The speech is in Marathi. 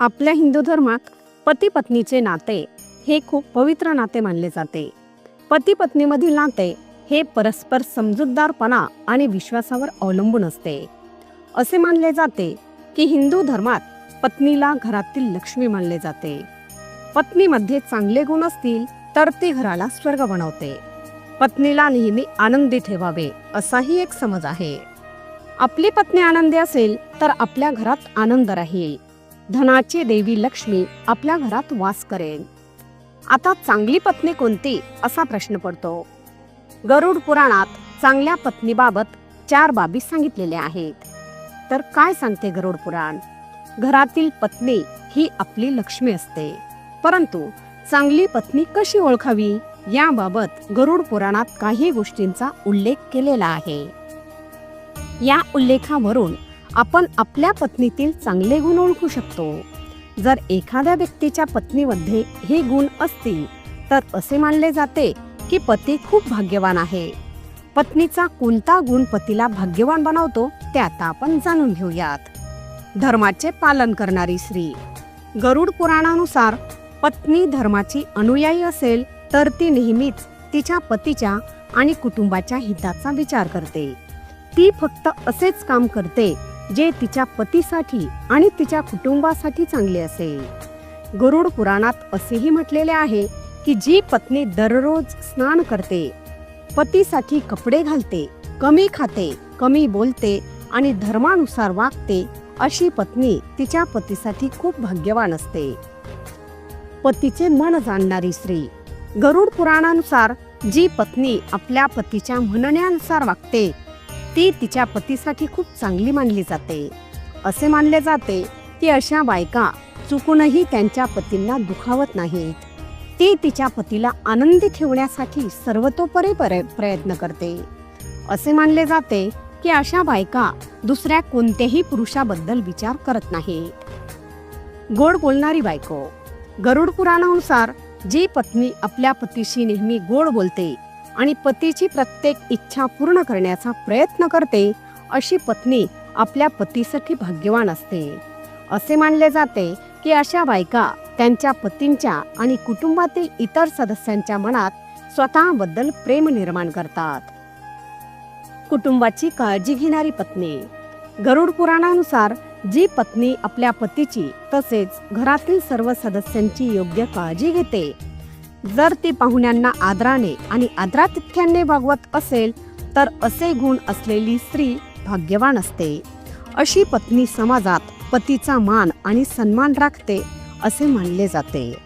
आपल्या हिंदू धर्मात पती पत्नीचे नाते हे खूप पवित्र नाते मानले जाते. पती पत्नीमधील नाते हे परस्पर समजूतदारपणा आणि विश्वासावर अवलंबून असते. असे मानले जाते की हिंदू धर्मात पत्नीला घरातील लक्ष्मी मानले जाते. पत्नीमध्ये चांगले गुण असतील तर ती घराला स्वर्ग बनवते. पत्नीला नेहमी आनंदी ठेवावे असाही एक समज आहे. आपली पत्नी आनंदी असेल तर आपल्या घरात आनंद राहील. धनाची देवी लक्ष्मी आपल्या घरात वास करेल आता चांगली पत्नी कोणती? असा प्रश्न पडतो. गरुड पुराणात चांगल्या पत्नीबाबत चार बाबी सांगितलेल्या आहेत. तर काय सांगते गरुड पुराण? घरातील पत्नी ही आपली लक्ष्मी असते. परंतु चांगली पत्नी कशी ओळखावी? याबाबत गरुड पुराणात काही गोष्टींचा उल्लेख केलेला आहे. या उल्लेखावरून आपण आपल्या पत्नीतील चांगले गुण ओळखू शकतो. जर एखाद्या व्यक्तीच्या पत्नीमध्ये हे गुण असतील तर असे मानले जाते की पती खूप भाग्यवान आहे. पत्नीचा कोणता गुण पतीला भाग्यवान बनवतो ते आता आपण जाणून घेऊयात. धर्माचे पालन करणारी स्त्री. गरुड पुराणानुसार पत्नी धर्माची अनुयायी असेल तर ती नेहमीच तिच्या पतीच्या आणि कुटुंबाच्या हिताचा विचार करते. ती फक्त असेच काम करते जे तिच्या पतीसाठी आणि तिच्या कुटुंबासाठी चांगले असेल. गरुड पुराणात असेही म्हटलेले आहे की जी पत्नी दररोज स्नान करते पतीसाठी कपडे घालते कमी खाते कमी बोलते आणि धर्मानुसार वागते अशी पत्नी तिच्या पतीसाठी खूप भाग्यवान असते. पतीचे मन जाणणारी स्त्री गरुड पुराणानुसार जी पत्नी आपल्या पतीच्या म्हणण्यानुसार वागते ती तिच्या पतीसाठी खूप चांगली मानली जाते. असे मानले जाते की अशा बायका चुकूनही त्यांच्या पतींना दुखावत नाहीत. ती तिच्या पतीला आनंदी ठेवण्यासाठी सर्वतोपरी प्रयत्न करते. असे मानले जाते की अशा बायका दुसऱ्या कोणत्याही पुरुषाबद्दल विचार करत नाही. गोड बोलणारी बायको. गरुड पुराणानुसार जी पत्नी आपल्या पतीशी नेहमी गोड बोलते आणि पतीची प्रत्येक इच्छा पूर्ण करण्याचा प्रयत्न करते अशी पत्नी आपल्या पतीसाठी भाग्यवान असते. असे मानले जाते की अशा बायका त्यांच्या पतींच्या आणि कुटुंबातील इतर सदस्यांच्या मनात स्वतःबद्दल प्रेम निर्माण करतात. कुटुंबाची काळजी घेणारी पत्नी. गरुड पुराणानुसार जी पत्नी आपल्या पतीची तसेच घरातील सर्व सदस्यांची योग्य काळजी घेते जर ती पाहुण्यांना आदराने आणि आदरातिथ्याने वागवत असेल तर असे गुण असलेली स्त्री भाग्यवान असते. अशी पत्नी समाजात पतीचा मान आणि सन्मान राखते असे मानले जाते.